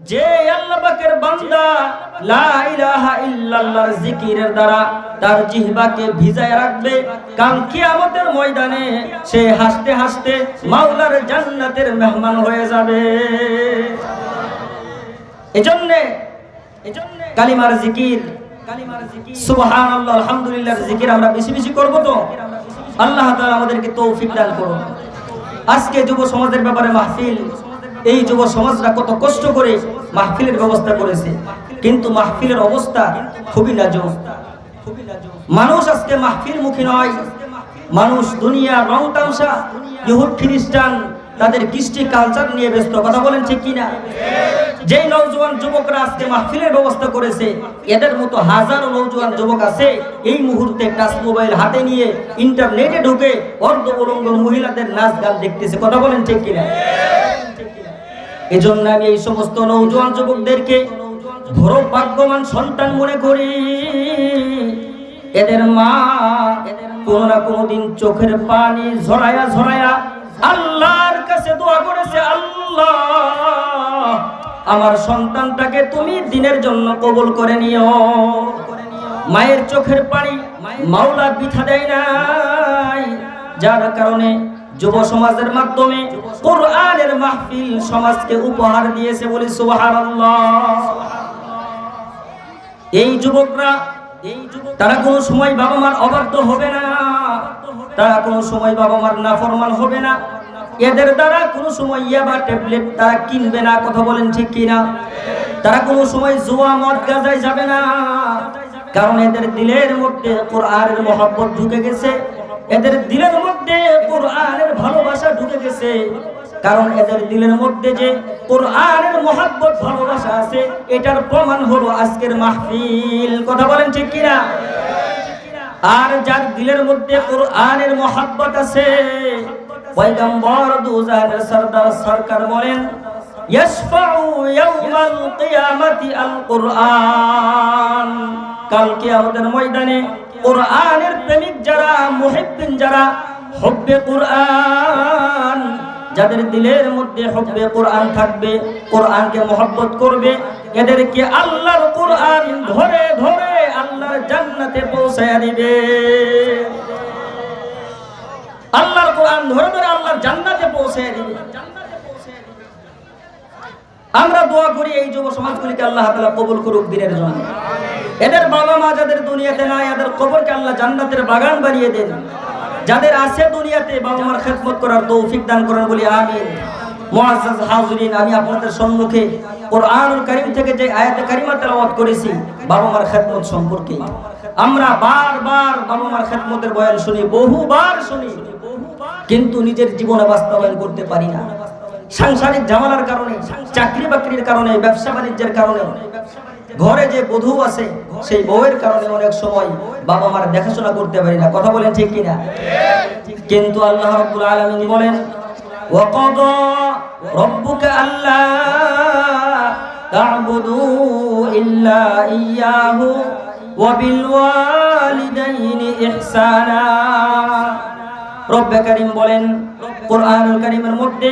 যে আল্লাহ পাকের বান্দা লা ইলাহা ইল্লাল্লাহর জিকিরের দ্বারা তার জিহ্বাকে ভিজায় রাখবে, কাল কিয়ামতের ময়দানে সে হাসতে হাসতে মাওলার জান্নাতের মেহমান হয়ে যাবে। এজন্যে এজন্যে কালিমার জিকির কালিমার জিকির, সুবহানাল্লাহ আলহামদুলিল্লাহর জিকির আমরা বেশি বেশি করব তো? আল্লাহ তাআলা আমাদেরকে তৌফিক দান করুন। আজকে যুব সমাজের ব্যাপারে মাহফিল এই যুব সমাজরা কত কষ্ট করে মাহফিলের ব্যবস্থা করেছে। কিন্তু মাহফিলের অবস্থা খুবই নাজুক। মানুষ আজকে মাহফিল মুখী নয়। মানুষ দুনিয়া রং তামসা ইহুদ, খ্রিস্টান তাদের কৃষ্টি কালচার নিয়ে ব্যস্ত। কথা বলেন ঠিক কিনা? যেই নৌজওয়ান যুবকরা আজকে মাহফিলের ব্যবস্থা করেছে, এদের মতো হাজারো নৌজওয়ান যুবক আছে, এই মুহূর্তে টাচ মোবাইল হাতে নিয়ে ইন্টারনেটে ঢুকে অর্ধ মহিলাদের নাচ গান দেখতেছে। কথা বলেন ঠিক কিনা? এজন্য আমি এই সমস্ত নৌজওয়ান যুবকদেরকে ধরো ভাগ্যবান সন্তান মনে করি। এদের মা কোনো না কোনো দিন চোখের পানি ঝরায়া ঝরায়া আল্লাহর কাছে দোয়া করেছে, আল্লাহ, আমার সন্তানটাকে তুমি দিনের জন্য কবুল করে নিও। মায়ের চোখের পানি মাওলা বিথা দেয় নাই। যার কারণে যুব সমাজের মাধ্যমে কোরআনের মাহফিল সমাজকে উপহার দিয়েছে বলি সুবহানাল্লাহ। এই যুবকরা, তারা কোনো সময় বাবা মার অবাধ্য হবে না, তারা কোনো সময় বাবা মার নাফরমান হবে না। এদের দ্বারা কোনো সময় ইয়াবা, ট্যাবলেট তারা কিনবে না, কথা বলেন ঠিক কিনা? তারা কোনো সময় জুয়া, মদ গাজায় যাবে না, কারণ এদের দিলের মধ্যে কোরআনের মহব্বত ঢুকে গেছে। এদের দিলের মধ্যে কোরআনের ভালোবাসা ঢুকে গেছে। কারণ এদের দিলের মধ্যে যে কোরআনের মহাব্বত, ভালোবাসা আছে, এটার প্রমাণ হলো আজকের মাহফিল। কথা বলেন ঠিক কিনা? আর যার দিলের মধ্যে কোরআনের মহাব্বত আছে, পয়গম্বর দুজানের সরদার সরকার বলেন, ইয়াশফাউ ইয়াউমাল কিয়ামাতি আল কোরআন কাল কিয়ামতের ময়দানে কোরআনের প্রেমিক যারা মুহিব্বিন যারা, হব্বে কোরআন। যাদের দিলের মধ্যে হব্বে কোরআন থাকবে, কোরআনকে মহব্বত করবে, এদেরকে আল্লাহর কোরআন ধরে ধরে আল্লাহর জান্নাতে পৌঁছায় দিবে। আল্লাহর কোরআন ধরে ধরে আল্লাহর জান্নাতে পৌঁছায় দিবে। আমরা দোয়া করি এই যুব সমাজগুলিকে আল্লাহ তাআলা কবুল করুক দিনের জন্য। এদের বাবা মা যাদের দুনিয়াতে নাই, এদের কবরকে আল্লাহ জান্নাতের বাগান বানিয়ে দেন। যাদের আছে দুনিয়াতে বাবা মার খেদমত করার তৌফিক দান করেন বলি আমি আপনাদের সম্মুখে কোরআনুল কারীম থেকে যে আয়াতে কারিমা তেলাওয়াত করেছি বাবা মার খেদমত সম্পর্কে। আমরা বারবার বাবা মার খেদমতের বয়ান শুনি, বহুবার শুনি। কিন্তু নিজের জীবনে বাস্তবায়ন করতে পারি না। সাংসারিক ঝামেলার কারণে, চাকরি বাকরির কারণে, ব্যবসা বাণিজ্যের কারণে ঘরে যে বধূ আছে, সেই বউয়ের কারণে অনেক সময় বাবা মার দেখাশোনা করতে পারি না। কথা বলেন ঠিক কিনা? কিন্তু আল্লাহ রাব্বুল আলামিন বলেন বলেন, কোরআনুল কারীমের মধ্যে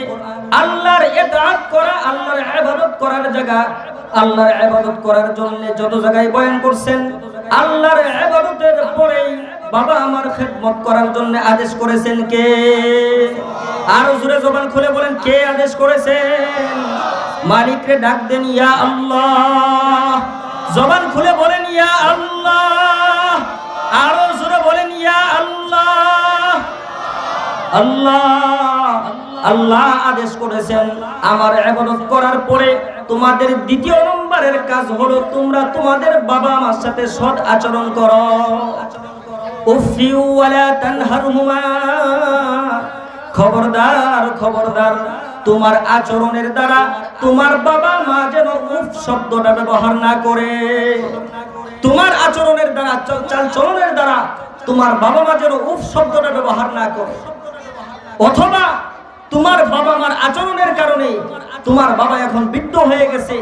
আল্লাহর ইতাআত করা, আল্লাহর ইবাদত করার জায়গা। আল্লাহর ইবাদত করার জন্য যত জায়গায় বয়ান করছেন, আল্লাহর ইবাদতের পরেই বাবা আমার খেদমত করার জন্য আদেশ করেছেন কে? আরও জোরে জবান খুলে বলেন, কে আদেশ করেছেন? মালিকরে ডাক দেন, ইয়া আল্লাহ। জবান খুলে বলেন, ইয়া আল্লাহ। আরও জোরে বলেন, ইয়া আল্লাহ। আল্লাহ। আল্লাহ আদেশ করেছেন, আমার ইবাদত করার পরে তোমাদের দ্বিতীয় নম্বরের কাজ হলো তোমরা তোমাদের বাবা মার সাথে সৎ আচরণ করো। খবরদার খবরদার, তোমার আচরণের দ্বারা তোমার বাবা মা যেন উফ শব্দটা ব্যবহার না করে। তোমার আচরণের দ্বারা, চাল চলনের দ্বারা তোমার বাবা মা যেন উফ শব্দটা ব্যবহার না করে। অথবা তোমার বাবা মার আচরণের কারণে তোমার বাবা এখন বৃদ্ধ হয়ে গেছে।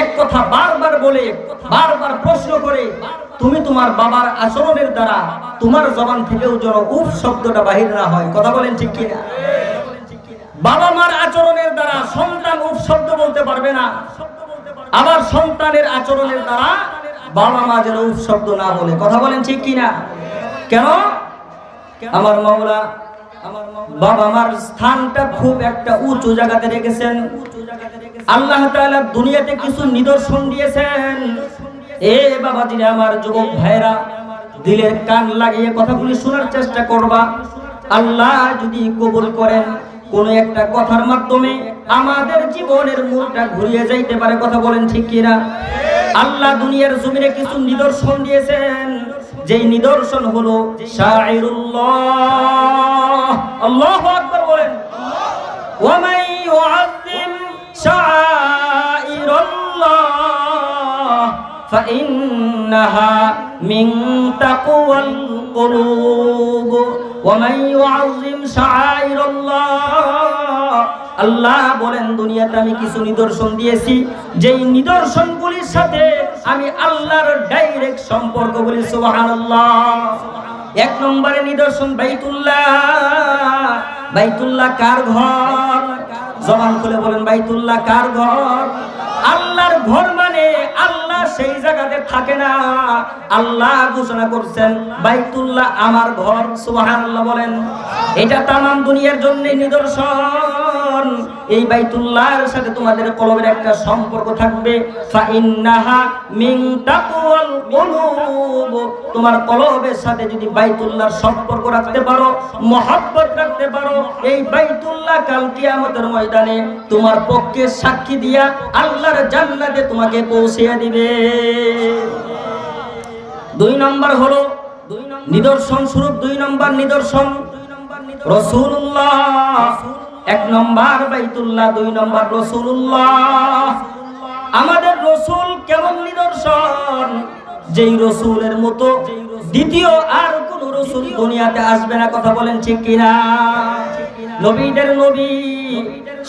এক কথা বারবার বলে, বারবার প্রশ্ন করে, তুমি তোমার বাবার আচরণের দ্বারা তোমার জবান থেকেও যেন উফ শব্দটা বাহির না হয়। কথা বলেন ঠিক কিনা? বাবা মার আচরণের দ্বারা সন্তান উফ শব্দ বলতে পারবে না। আবার সন্তানের আচরণের দ্বারা বাবা মা যেন উফ শব্দ না বলে। কথা বলেন ঠিক কিনা? কেন? আমার মাওলা বাবা মার স্থানটা খুব একটা উঁচু জায়গাতে রেখেছেন। আল্লাহ তাআলা দুনিয়াতে কিছু নিদর্শন দিয়েছেন। এ বাবা বাবাজিরা আমার যুবক ভাইরা দিলের কান লাগিয়ে কথাগুলি শোনার চেষ্টা করবা। আল্লাহ যদি কবুল করেন, কোন একটা কথার মাধ্যমে আমাদের জীবনের মূলটা ঘুরিয়ে যাইতে পারে, কথা বলেন ঠিক কিনা আল্লাহ দুনিয়ার জমিনে কিছু নিদর্শন দিয়েছেন। যেই নিদর্শন হলো শাইরুল্লাহ আল্লাহু আকবার বলেন ومن يعظم شعائر الله فإنها من تقوى القلوب ومن يعظم شعائر الله আল্লাহ বলেন দুনিয়াতে আমি কিছু নিদর্শন দিয়েছি যেই নিদর্শনগুলির সাথে আমি আল্লাহর ডাইরেক্ট সম্পর্ক বলি সুবহানাল্লাহ এক নম্বরে নিদর্শন বাইতুল্লাহ। বাইতুল্লাহ কার ঘর? জবান খুলে বলেন, বাইতুল্লাহ কার ঘর? আল্লাহর ঘর মানে আল্লাহ সেই জায়গাতে থাকে না। আল্লাহ ঘোষণা করছেন, বাইতুল্লাহ আমার ঘর, সুবহানাল্লাহ বলেন। এটা তামাম দুনিয়ার জন্য নিদর্শন। এই বাইতুল্লাহর সাথে তোমাদের কলবের একটা সম্পর্ক থাকবে। তোমার কলবের সাথে যদি বাইতুল্লাহর সম্পর্ক রাখতে পারো, মহব্বত রাখতে পারো, এই বাইতুল্লাহ কাল কিয়ামতের ময়দানে তোমার পক্ষে সাক্ষী দিয়া আল্লাহর জান্নাতে তোমাকে পৌঁছে দিবে। দুই নম্বর হলো নিদর্শন স্বরূপ, দুই নম্বর নিদর্শন। রসুল্লাহ এক নম্বর বাইতুল্লাহ, দুই নম্বর রসুল্লাহ আমাদের রসুল কেমন নিদর্শন? যেই রসুলের মতো দ্বিতীয় আর কোন রসুল দুনিয়াতে আসবে না, কথা বলেন ঠিক কিনা? নবীদের নবী,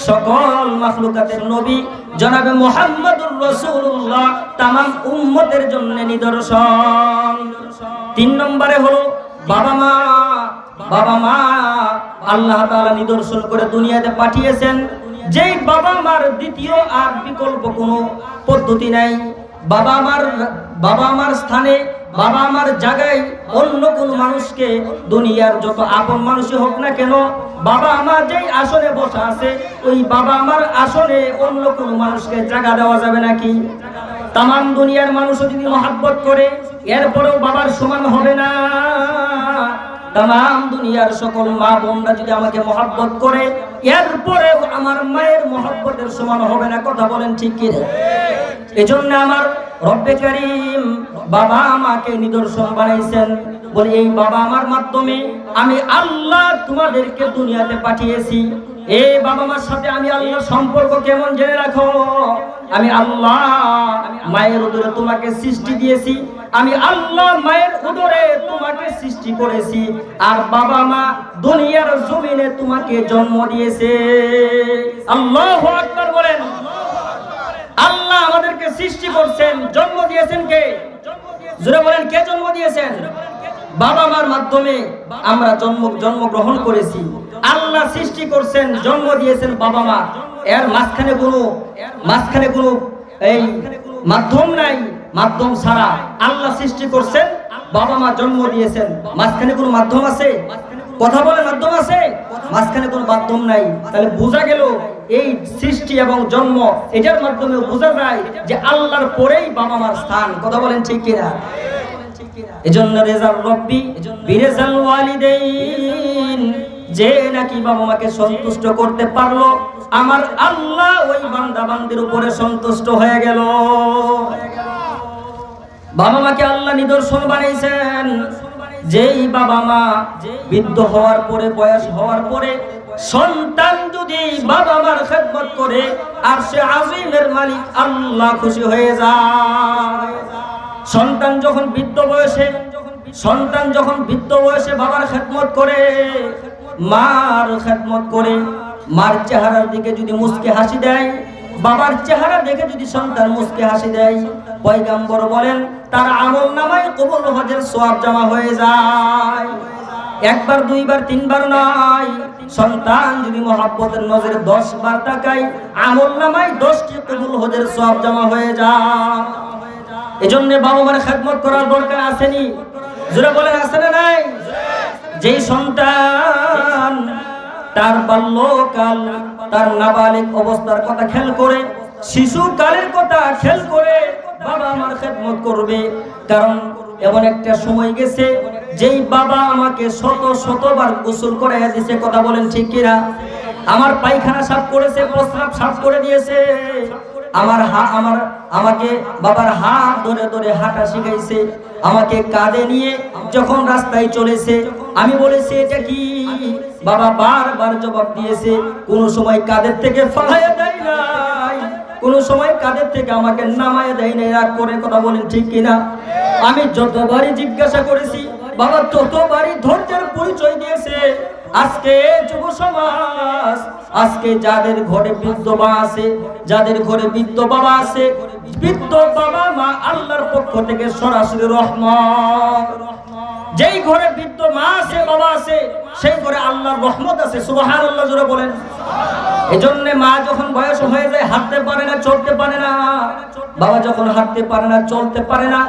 সকল মাখলুকাতের নবী, জনাবে মোহাম্মদুর রসুল্লাহ তামাম উম্মতের জন্য নিদর্শন। তিন নম্বরে হলো বাবা মা বাবা মা, আল্লাহ তাআলা নিদর্শন করে দুনিয়াতে পাঠিয়েছেন। যেই বাবা মার দ্বিতীয় আর বিকল্প কোনো পদ্ধতি নাই। বাবা মার বাবা মার স্থানে, বাবা মার জায়গায় অন্য কোন মানুষকে দুনিয়ার যত আপন মানুষই হোক না কেন, বাবা মা যেই আসনে বসা আছে, ওই বাবা মার আসনে অন্য কোন মানুষকে জায়গা দেওয়া যাবে নাকি? তামাম দুনিয়ার মানুষও যদি মহাব্বত করে, এরপরেও বাবার সমান হবে না। তাম দুনিয়ার সকল মা বোনরা যদি আমাকে মহাব্বত করে, এরপরেও আমার মায়ের মহাব্বতের সমান হবে না। কথা বলেন ঠিক কি এজন্য আমার রব্বে করিম বাবা আমাকে নিদর্শন বানাইছেন। বলে, এই বাবা আমার মাধ্যমে আমি আল্লাহ তোমাদেরকে দুনিয়াতে পাঠিয়েছি। এ বাবা মার সাথে আমি আল্লাহর সম্পর্ক কেমন জেনে রাখো? আমি আল্লাহ, মায়ের উদরে তোমাকে সৃষ্টি দিয়েছি। আমি আল্লাহ মায়ের উদরে তোমাকে সৃষ্টি করেছি। আর বাবা মা দুনিয়ার জমিনে তোমাকে জন্ম দিয়েছে। আল্লাহ আকবার বলেন। আল্লাহ আমাদেরকে সৃষ্টি করছেন। জন্ম দিয়েছেন কে? জোরে বলেন, কে জন্ম দিয়েছেন? বাবা মার মাধ্যমে আমরা জন্ম জন্মগ্রহণ করেছি। আল্লাহ সৃষ্টি করছেন, জন্ম দিয়েছেন বাবা মা। এর মাঝখানে কোনো মাঝখানে কোনো এই মাধ্যম নাই, মাধ্যম ছাড়া। আল্লাহ সৃষ্টি করছেন, বাবা মা জন্ম দিয়েছেন। মাঝখানে কোনো মাধ্যম আছে? কথা বলে মাধ্যম আছে? মাঝখানে কোনো মাধ্যম নাই। তাহলে বোঝা গেল, এই সৃষ্টি এবং জন্ম, এটার মাধ্যমে বোঝা যায় যে আল্লাহর পরেই বাবা মার স্থান। কথা বলেন ঠিক কিনা? এজন্য রেজাল রব্বি, বিরেজাল ওয়ালিদাইন। যে নাকি বাবা মাকে সন্তুষ্ট করতে পারল, আমার আল্লাহ ওই বান্দা বান্দির উপরে সন্তুষ্ট হয়ে গেল। বাবা মাকে আল্লাহ নিদর্শন বানাইছেন যেই বাবা মা বৃদ্ধ হওয়ার পরে, বয়স হওয়ার পরে, সন্তান যদি বাবা মার খেদমত করে আর সে আজিমের মালিক, আল্লাহ খুশি হয়ে যায়। সন্তান যখন বৃদ্ধ বয়সে, সন্তান যখন বৃদ্ধ বয়সে বাবার খেদমত করে মার খেদমত করে, মার চেহারার দিকে যদি মুসকে হাসি দেয়, বাবার চেহারা দেখে যদি সন্তান মুসকে হাসি দেয়, পয়গাম্বর বলেন, তার আমল নামায় কবুল হজের সোয়াব জমা হয়ে যায়। একবার, দুইবার, তিনবার নয়। সন্তান যদি মহাব্বতের নজরে দশ বার তাকায়, আমল নামায় দশটি কবুল হজের সব জমা হয়ে যায়। এজন্য বাবা মার খেদমত করার দরকার আসেনি। জোরে বলেন আছে না নাই? যেই সন্তান তার বাল্যকাল, তার নাবালিক অবস্থার কথা খেয়াল করে, শিশুকালের কথা খেয়াল করে বাবা আমার খেদমত করবে। কারণ এমন একটা সময় গেছে, যেই বাবা আমাকে শত শতবার গোসল করে দিছে, কথা বলেন ঠিক কিনা? আমার পায়খানা সাফ করেছে, প্রস্রাব সাফ করে দিয়েছে। আমার হা, আমার, আমাকে বাবার হাত ধরে ধরে হাঁটা শিখাইছে, আমাকে কাঁধে নিয়ে যখন রাস্তায় চলেছে, আমি বলেছি, এটা কি? বাবা বারবার জবাব দিয়েছে, কোন সময় কাঁধের থেকে ফালাইয়া দেয় নাই, কোন সময় কাঁধের থেকে আমাকে নামায় দেয় নাই। রাগ করে কথা বলেন ঠিক কিনা? আমি যতবারই জিজ্ঞাসা করেছি, বাবা ততবারই ধৈর্যের পরিচয় দিয়েছে আজকে যুব সমাজ, আজকে যাদের ঘরে বৃদ্ধ মা আছে, যাদের ঘরে বৃদ্ধ বাবা আছে, বৃদ্ধ বাবা মা আল্লাহর পক্ষ থেকে সরাসরি রহমত। যেই ঘরে বৃদ্ধ মা আছে, বাবা আছে, সেই ঘরে আল্লাহর রহমত আছে, সুবহানাল্লাহ জোরে বলেন। এজন্য মা যখন বয়স হয়ে যায়, হাঁটতে পারে না, চলতে পারে না। বাবা যখন হাঁটতে পারে না, চলতে পারে না,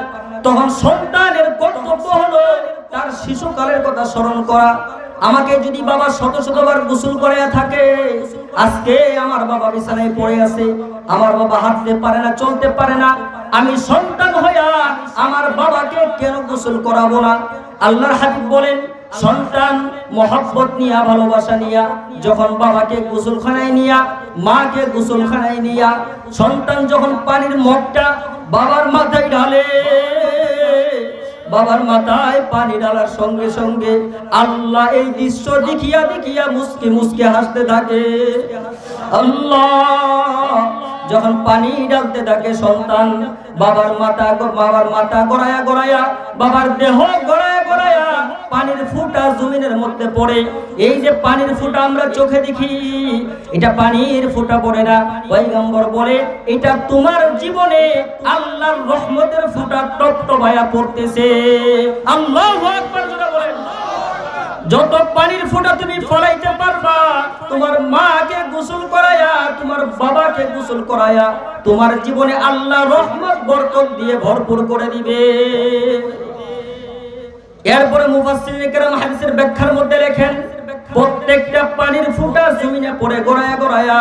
তখন সন্তানের কর্তব্য হলো তার শিশুকালের কথা স্মরণ করা। আমাকে যদি বাবা শত শতবার গোসল করে থাকে, আজকে আমার বাবা বিছানায় পড়ে আছে, আমার বাবা হাঁটতে পারে না, চলতে পারে না, আমি সন্তান হইয়া আমার বাবাকে কেন গোসল করাবো না? আল্লাহর হাবিব বলেন, সন্তান মহব্বত নিয়া, ভালোবাসা নিয়া, যখন বাবাকে গোসলখানায় নিয়া, মাকে গোসলখানায় নিয়া, সন্তান যখন পানির মগটা বাবার মাথায় ঢালে বাবার মাথায় পানি ডালার সঙ্গে সঙ্গে আল্লাহ এই দৃশ্য দেখিয়া দেখিয়া মুসকে মুসকে হাসতে থাকে। আল্লাহ যখন পানি ডালতে থাকে সন্তান, বাবার মাথা বাবার মাথা গড়ায়া গড়ায়া, বাবার দেহ গড়ায়া গড়ায়া পানির ফুটা জমিনের মধ্যে পড়ে। এই যে পানির ফুটা আমরা চোখে দেখি, এটা পানির ফুটা পড়ে না। পয়গম্বর বলে, এটা তোমার জীবনে আল্লাহর রহমতের ফুটা টপ টপায়া পড়তেছে। আল্লাহু বলেন। যত পানির ফোঁটা তুমি ফলাইতে পারবা, তোমার মাকে গোসল করায়া, তোমার বাবাকে গোসল করায়া, তোমার জীবনে আল্লাহ রহমত, বরকত দিয়ে ভরপুর করে দিবে। এরপরে মুফাসসিরিনে হাদিসের ব্যাখ্যার মধ্যে লেখেন, প্রত্যেকটা পানির ফোঁটা জমিনে পড়ে গড়ায়া গড়ায়া,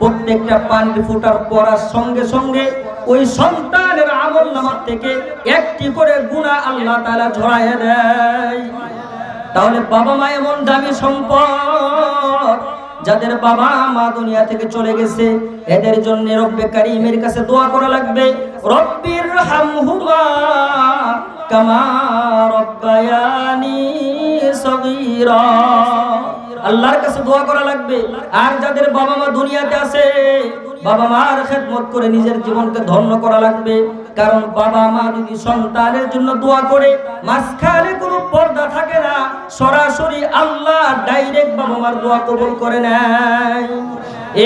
প্রত্যেকটা পানির ফোঁটার পড়ার সঙ্গে সঙ্গে ওই সন্তানের আমল নামার থেকে একটি করে গুণা আল্লাহ তাআলা ঝরাইয়া দেয়। তাহলে বাবা মা এমন দামি সম্পদ। যাদের বাবা মা দুনিয়া থেকে চলে গেছে, এদের জন্য রব্বে কারিমের কাছে দোয়া করা লাগবে। রব্বির হামহুমা কামা রব্বায়ানি সগীরা। আল্লাহর কাছে দোয়া করা লাগবে। আর যাদের বাবা মা দুনিয়াতে আছে বাবা মার খেদমত করে নিজের জীবনকে ধন্য করা লাগবে। কারণ বাবা মা যদি সন্তানের জন্য দোয়া করে, মাঝখানে কোনো পর্দা থাকে না। সরাসরি আল্লাহ ডাইরেক্ট বাবা মার দোয়া কবুল করে নেয়।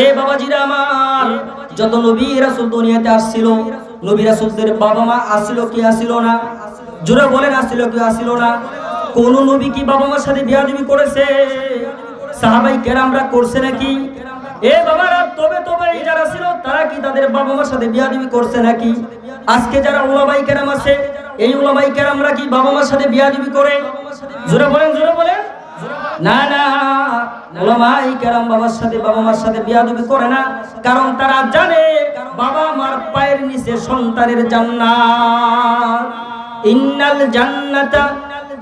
এ বাবাজিরা আমার, যত নবী রাসূল দুনিয়াতে আসছিল, নবী রাসূলদের বাবা মা আসিল কি আসিল না? জোরে বলেন আসছিল কি আসছিল না? কোন নবী কি বাবা মার সাথে বিয়াদবি করেছে? সাহাবাই কেরামরা করছে নাকি? এ বাবারা, তবে তবে যারা ছিল, তারা কি তাদের বাবা মার সাথে বিয়াদবি করছে নাকি? আজকে যারা ওলামাই কেরাম আছে, এই ওলামাই কেরামরা কি বাবা মার সাথে বিয়াদবি করে? জোরে বলেন জোরে বলেন। না না বাবার সাথে বাবা মার সাথে করে না। কারণ তারা জানে বাবা মার পায়ের নিচে সন্তানের জান্নাত। ইন্নাল জান্নাতা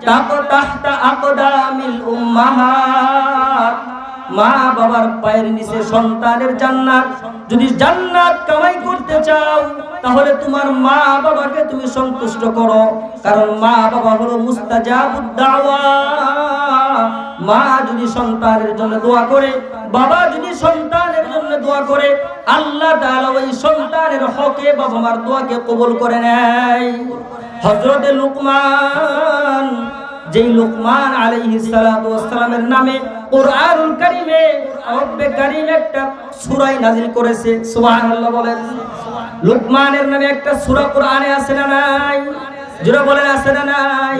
তাহতা আকদামিল উম্মাহাত। মা বাবার পায়ের নিচে সন্তানের জান্নাত। যদি জান্নাত কামাই করতে চাও, তাহলে তোমার মা বাবাকে তুমি সন্তুষ্ট করো। কারণ মা বাবা হলো মুস্তাজাবুদ দাওয়া। মা যদি সন্তানের জন্য দোয়া করে, বাবা যদি সন্তানের জন্য দোয়া করে, আল্লাহ তাআলা ওই সন্তানের হকে বাবা মার দোয়াকে কবুল করে নেয়। হযরতে লুকমান যেই লোকমান আলাইহিস সালামের নামে কোরআনুল কারীমে, রব্বে কারীম একটা সূরা নাযিল করেছে। সুবহানাল্লাহ বলেন, লুকমানের নামে একটা সূরা কোরআনে আছে না নাই? যারা বলেন, আছে না নাই?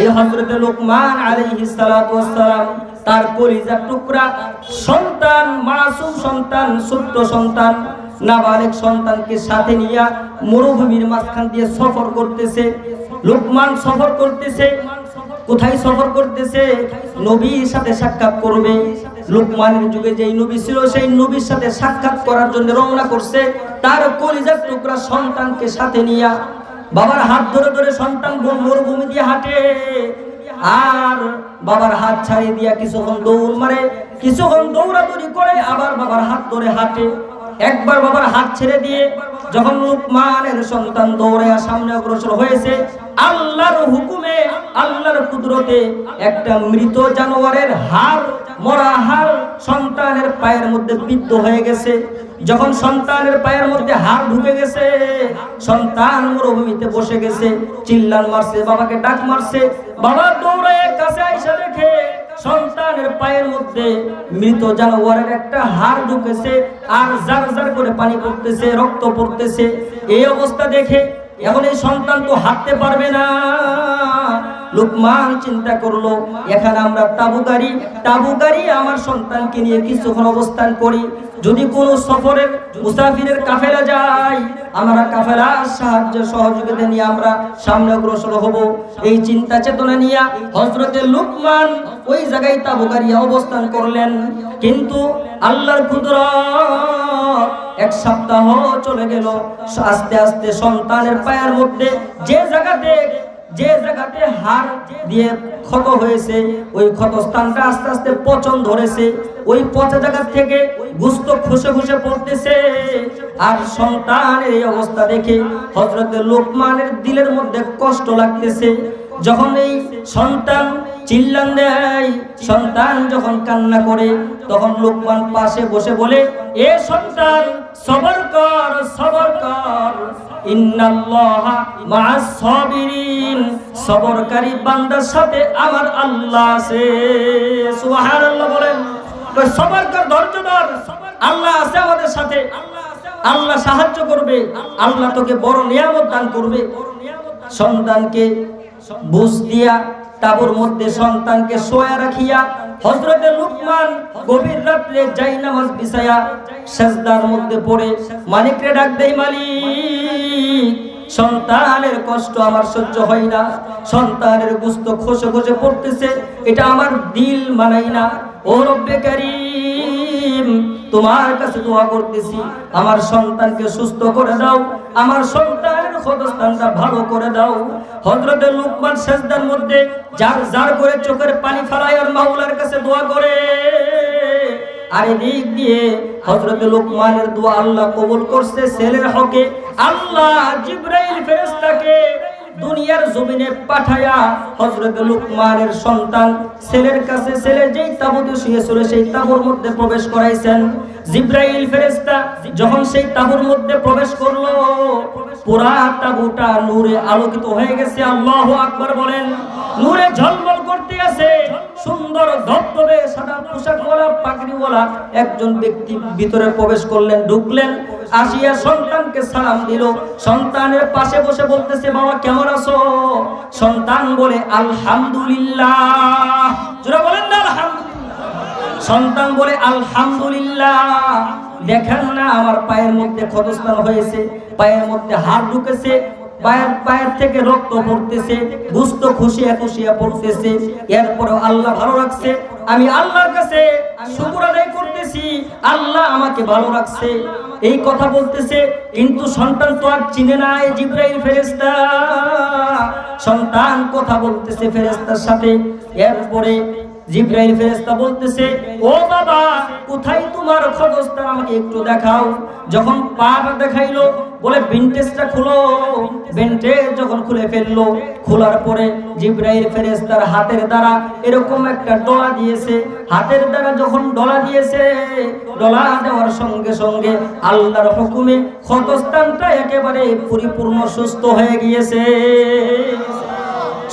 এই হযরতে লুকমান আলাইহিস সালাম তার কলিজার টুকরা, সন্তান, মাসুম সন্তান, ছোট্ট সন্তান, নাবালিক সন্তানকে সাথে নিয়ে মরুভূমির মাঝখান দিয়ে সফর করতেছে। লোকমান সফর করতেছে। কোথায় সফর করতেছে? নবীর সাথে সাক্ষাৎ করবে। লোকমানের যুগে যেই নবী ছিল, সেই নবীর সাথে সাক্ষাৎ করার জন্য রওনা করছে। তার কলিজার টুকরা সন্তানকে সাথে নিয়া বাবার হাত ধরে ধরে সন্তান মরুভূমি দিয়ে হাঁটে। আর বাবার হাত ছাড়িয়ে দিয়া কিছুক্ষণ দৌড় মারে। কিছুক্ষণ দৌড়াদৌড়ি করে আবার বাবার হাত ধরে হাঁটে। একবার বাবার হাত ছেড়ে দিয়ে যখন লুকমানের সন্তান দৌড়ে সামনে অগ্রসর হয়েছে, আল্লাহর হুকুমে, আল্লাহর কুদরতে একটা মৃত জানোয়ারের হাড়, মরা হাড় সন্তানের পায়ের মধ্যে বিদ্ধ হয়ে গেছে। যখন সন্তানের পায়ের মধ্যে হাড় ঢুকে গেছে, সন্তান মরুভূমিতে বসে গেছে, চিল্লান মারছে, বাবাকে ডাক মারছে, বাবা দৌড়ে কাছে আইসা দেখে সন্তানের পায়ের মধ্যে মৃত জানোয়ারের একটা হাড় ঢুকেছে আর জার জার করে পানি পড়তেছে, রক্ত পড়তেছে। এই অবস্থা দেখে এখন এই সন্তান তো হাঁটতে পারবে না। লোকমান চিন্তা করল, এখানে আমরা তাবুকারি তাবুকারি আমার সন্তানকে নিয়ে কিছুক্ষণ অবস্থান করি। যদি কোনো সফরের মুসাফিরের কাফেলা যায়, আমরা কাফেলার সাহায্য সহযোগিতা নিয়ে আমরা সামনে অগ্রসর হব। এই চিন্তা চেতনা নিয়ে হজরতের লুকমান ওই জায়গায় তাবুকারিয়া অবস্থান করলেন। কিন্তু আল্লাহর কুদরত এক সপ্তাহ চলে গেল। আস্তে আস্তে সন্তানের পায়ের মধ্যে যে জায়গাতে যে জায়গাতে হার দিয়ে ক্ষত হয়েছে, ওই ক্ষত স্থানটা আস্তে আস্তে পচন ধরেছে। ওই পচা জায়গা থেকে গুস্ত খুশে খুশে পড়তেছে। আর সন্তানের এই অবস্থা দেখে হজরতের লোকমানের দিলের মধ্যে কষ্ট লাগতেছে। যখন এই সন্তান চিল্লান দেয়। সন্তান যখন কান্না করে, তখন লোকমান পাশে বসে বলে, এ সন্তান, সবর কর সবর কর। বান্দার সাথে আমার আল্লাহ বলেন। ধর। আল্লাহ আছে আমাদের সাথে। আল্লাহ সাহায্য করবে। আল্লাহ তোকে বড় নিয়ামত দান করবে। সন্তানকে বুঝ দিয়া তাবুর মধ্যে সন্তানকে শোয়া রাখিয়া হজরতে লুকমান গভীর রাত্রে যাই নামাজ বিছায়া সেজদার মধ্যে পড়ে মালিকরে ডাক দেয়, মালিক, সন্তানের কষ্ট আমার সহ্য হয় না। সন্তানের গুস্ত খসে খসে পড়তেছে। এটা আমার দিল মানাই না। ও রব্বে কারীম তোমার কাছে দোয়া করতেছি, আমার সন্তানকে সুস্থ করে দাও, আমার সন্তানের ক্ষতস্থানটা ভালো করে দাও। হযরতে লুকমান সেজদার মধ্যে যার যার করে চোখের পানি ফেলায় আর মাওলার কাছে দোয়া করে। আল্লাহ কবুল করছে ছেলের হকে, আল্লাহ জিব্রাইল ফেরেশতাকে দুনিয়ার জমিনে পাঠায়া হজরত লুকমানের সন্তান ছেলের কাছে ছেলে যেই তাবুতে শুয়েছিল সেই তাবুর মধ্যে প্রবেশ করাইছেন। জিব্রাইল ফেরেস্তা যখন সেই তাবুর মধ্যে প্রবেশ করল, পুরা তাবুটা নূরে আলোকিত হয়ে গেছে। আল্লাহ আকবর বলেন নূরে ঝলমল করতে আছে। সুন্দর ধবধবে সাদা পোশাকওয়ালা, পাগড়িওয়ালা একজন ব্যক্তি ভিতরে প্রবেশ করলেন, ঢুকলেন, আসিয়া সন্তানকে সালাম দিল। সন্তানের পাশে বসে বলতেছে, বাবা, কেমন আছো? সন্তান বলে, আলহামদুলিল্লাহ। বলেন না, আলহামদুলিল্লাহ। সন্তান বলে, আলহামদুলিল্লাহ। দেখেন না, আমার পায়ের মধ্যে ক্ষতস্থান হয়েছে, পায়ের মধ্যে হাড় ঢুকেছে পায়ের পায়ের থেকে রক্ত পড়তেছে গুস্ত খুশিয়া খুশিয়া পড়তেছে। এরপরে আল্লাহ ভালো রাখছে। আমি আল্লাহর কাছে শুকর আদায় করতেছি, আল্লাহ আমাকে ভালো রাখছে। এই কথা বলতেছে, কিন্তু সন্তান তো আর চিনে না এই জিব্রাইল ফেরেশতা। সন্তান কথা বলতেছে ফেরেশতার সাথে। এরপরে জিব্রাইল ফেরেশতা বলতেছে, ও বাবা, কোথায় তোমার ক্ষতস্থান আমাকে একটু দেখাও। যখন পাটা দেখাইলো, বলে বিনটেজটা খুলো। বিনটেজ যখন খুলে ফেলল, খোলার পরে জিব্রাইল ফেরেশতার হাতের দ্বারা এরকম একটা ডলা দিয়েছে। হাতের দ্বারা যখন ডলা দিয়েছে, ডলা দেওয়ার সঙ্গে সঙ্গে আল্লাহর হুকুমে ক্ষতস্থানটা একেবারে পরিপূর্ণ সুস্থ হয়ে গিয়েছে।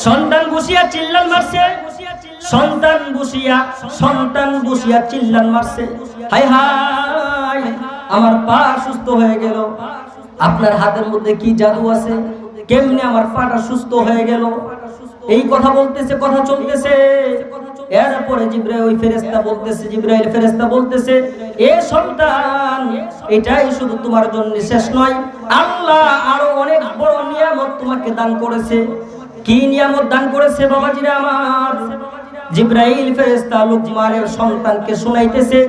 সন্তান বসিয়া চিল্লান মারছে। সন্তান বসিয়া সন্তান বসিয়া চিল্লান মারছে। হাই হাই, আমার পা সুস্থ হয়ে গেল। আপনার হাতের মধ্যে কি জাদু আছে? কেমনে আমার পাটা সুস্থ হয়ে গেল? এই কথা বলতেছে, কথা চলতেছে। এরপরে জিব্রাইল ওই ফেরেশতা বলতেছে, জিব্রাইল ফেরেশতা বলতেছে, এ সন্তান, এটাই শুধু তোমার জন্য শেষ নয়। আল্লাহ আরও অনেক বড় নিয়ামত তোমাকে দান করেছে। কি নিয়ামত দান করেছে বাবাজিরা আমার? জিব্রাইল ফেরেশতা লুকমানের সন্তানকে শুনাইতেছে,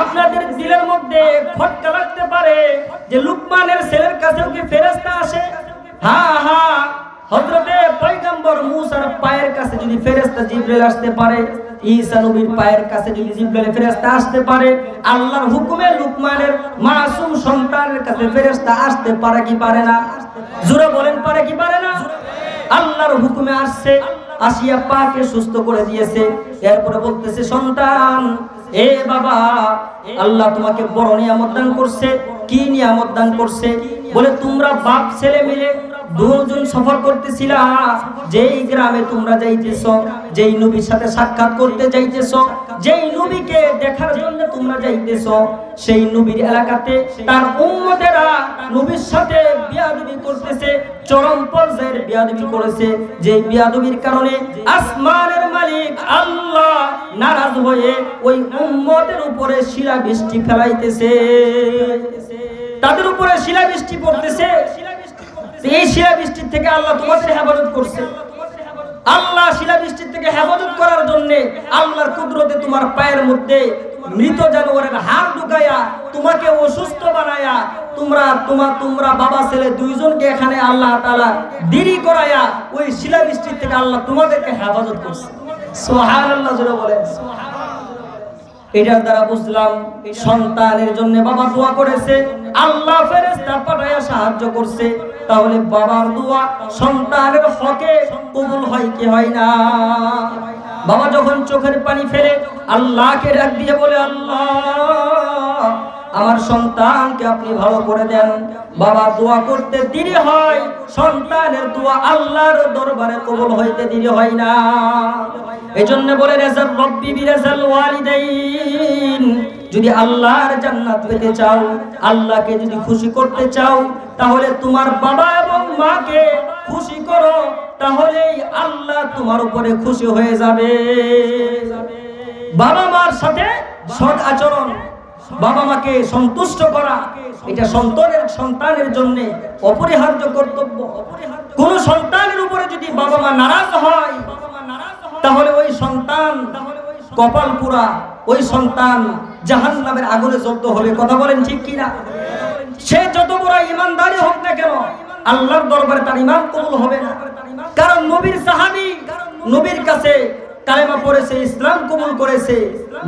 আপনাদের দিলের মধ্যে খটকা লাগতে পারে যে লুকমানের ছেলের কাছেও কি ফেরেশতা আসে? হ্যাঁ হ্যাঁ হযরতে পয়গম্বর মূসার পায়ের কাছে যদি ফেরেশতা জিব্রাইল আসতে পারে, ঈসা নবীর পায়ের কাছে যদি জিব্রাইল ফেরেশতা আসতে পারে, আল্লাহর হুকুমে লুকমানের মাসুম সন্তানের কাছে ফেরেশতা আসতে পারে কি পারে না? জোরে বলেন, পারে কি পারে না? আল্লাহর হুকুমে আসছে। আসিয়া পাকে সুস্থ করে দিয়েছে। এরপরে বলতেছে, সন্তান, এ বাবা, আল্লাহ তোমাকে বড় নিয়ামত দান করছে। কি নিয়ামত দান করছে? বলে, তোমরা বাপ, ছেলে মিলে দুজন সফর করতেছিলা। যেই গ্রামে তোমরা যাইতেছ, যেই নবীর সাথে সাক্ষাৎ করতে যাইতেছ, যেই নবীকে দেখার জন্য তোমরা যাইতেছ, সেই নবীর এলাকাতে তার উম্মতেরা নবীর সাথে বিয়াদবি করতেছে, চরম পর্যায়ের বিয়াদবি করেছে। যে বিয়াদবির কারণে আসমানের মালিক আল্লাহ নারাজ হয়ে ওই উম্মতের উপরে শিলা বৃষ্টি ফেলাইতেছে। তাদের উপরে শিলা বৃষ্টি পড়তেছে। এই শিলা বৃষ্টির থেকে আল্লাহ তোমাদের হেফাজত করছে। আল্লাহ শিলা বৃষ্টির থেকে হেফাজত করার জন্য আল্লাহর কুদরতে তোমার পায়ের মধ্যে মৃত জানোয়ারের হাড় ঢুকাইয়া তোমাকে অসুস্থ বানায়া তোমরা তোমার তোমরা বাবা ছেলে দুইজনকে এখানে আল্লাহ তাআলা দেরি করায়া ওই শিলা বৃষ্টির থেকে আল্লাহ তোমাদেরকে হেফাজত করছে। সুবহানাল্লাহ জোরে বলেন। এটার দ্বারা বুঝলাম সন্তানের জন্য বাবা দোয়া করেছে, আল্লাহ ফেরেস্তা পাঠায়া সাহায্য করছে। তাহলে বাবার দোয়া সন্তানের হকে কবুল হয় কি হয় না? বাবা যখন চোখের পানি ফেলে, আল্লাহকে ডাক দিয়ে বলে, আল্লাহ আমার সন্তানকে আপনি ভালো করে দেন। বাবা, দোয়া করতে দেরি হয়। সন্তানের দোয়া আল্লাহর দরবারে কবুল হইতে দেরি হয় না। এজন্য বলে, রেজাল রব্বি বিরাজাল ওয়ালিদাইন। যদি আল্লাহর জান্নাত পেতে চাও, আল্লাহকে যদি খুশি করতে চাও, তাহলে তোমার বাবা এবং মাকে খুশি করো। তাহলেই আল্লাহ তোমার উপরে খুশি হয়ে যাবে। বাবা মার সাথে সৎ আচরণ বাবা মাকে সন্তুষ্ট করা, এটা সন্তানের সন্তানের জন্য অপরিহার্য কর্তব্য। কোন সন্তানের উপরে যদি বাবা মা নারাজ হয়, তাহলে ওই সন্তান কপাল পুরা, ওই সন্তান জাহান নামের আগুনে জ্বলতে হবে কথা বলেন ঠিক কিনা? সে যত বড় ইমানদারি হোক না কেন, আল্লাহর দরবারে তার ইমান কবুল হবে না। কারণ নবীর সাহাবী নবীর কাছে কালেমা পড়েছে, ইসলাম কবুল করেছে,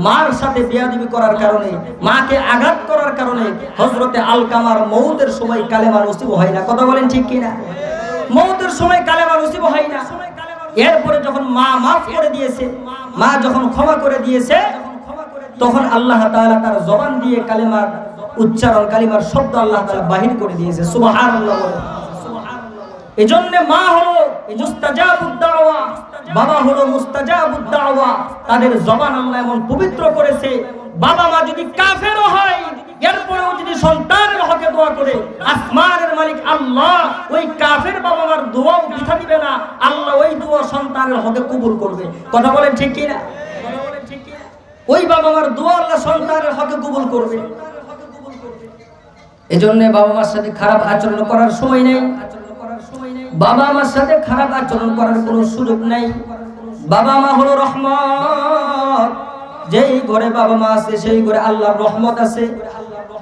মার সাথে বিয়াদিবি করার কারণে, মাকে আঘাত করার কারণে হজরতে আলকামার মৌতের সময় কালেমা নসিব হয় না। কথা বলেন ঠিক কিনা? মৌতের সময় কালেমা নসিব হয় না। এরপরে যখন মা মাফ করে দিয়েছে, মা যখন ক্ষমা করে দিয়েছে, তখন আল্লাহ তাআলা তার জবান দিয়ে কালেমার উচ্চারণ, কালিমার শব্দ আল্লাহ তাআলা বাহির করে দিয়েছে। সুবহানাল্লাহ বলে। এজন্য মা হলো বাবা হলো মুস্তাজাবুদ দাওয়া তাদের আল্লাহ এমন পবিত্র করেছে, বাবা মা যদি কাফেরও হয়, এরপরেও যদি সন্তানের হকে দোয়া করে, আসমানের মালিক আল্লাহ, ওই কাফের বাবা মার দোয়াও দিবে না, আল্লাহ ওই দোয়া সন্তানের হকে কবুল করবে। কথা বলেন ঠিক ওই বাবা মার দোয়া আল্লাহ সন্তানের হকে কবুল করবে। এজন্য বাবা মার সাথে খারাপ আচরণ করার সময় নেই। বাবা আমার সাথে খারাপ আচরণ করার কোনো সুযোগ নাই। বাবা মা হলো রহমত। যেই ঘরে বাবা মা আছে, সেই ঘরে আল্লাহর রহমত আছে।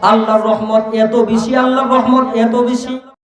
আল্লাহর রহমত এত বেশি, আল্লাহর রহমত এত বেশি।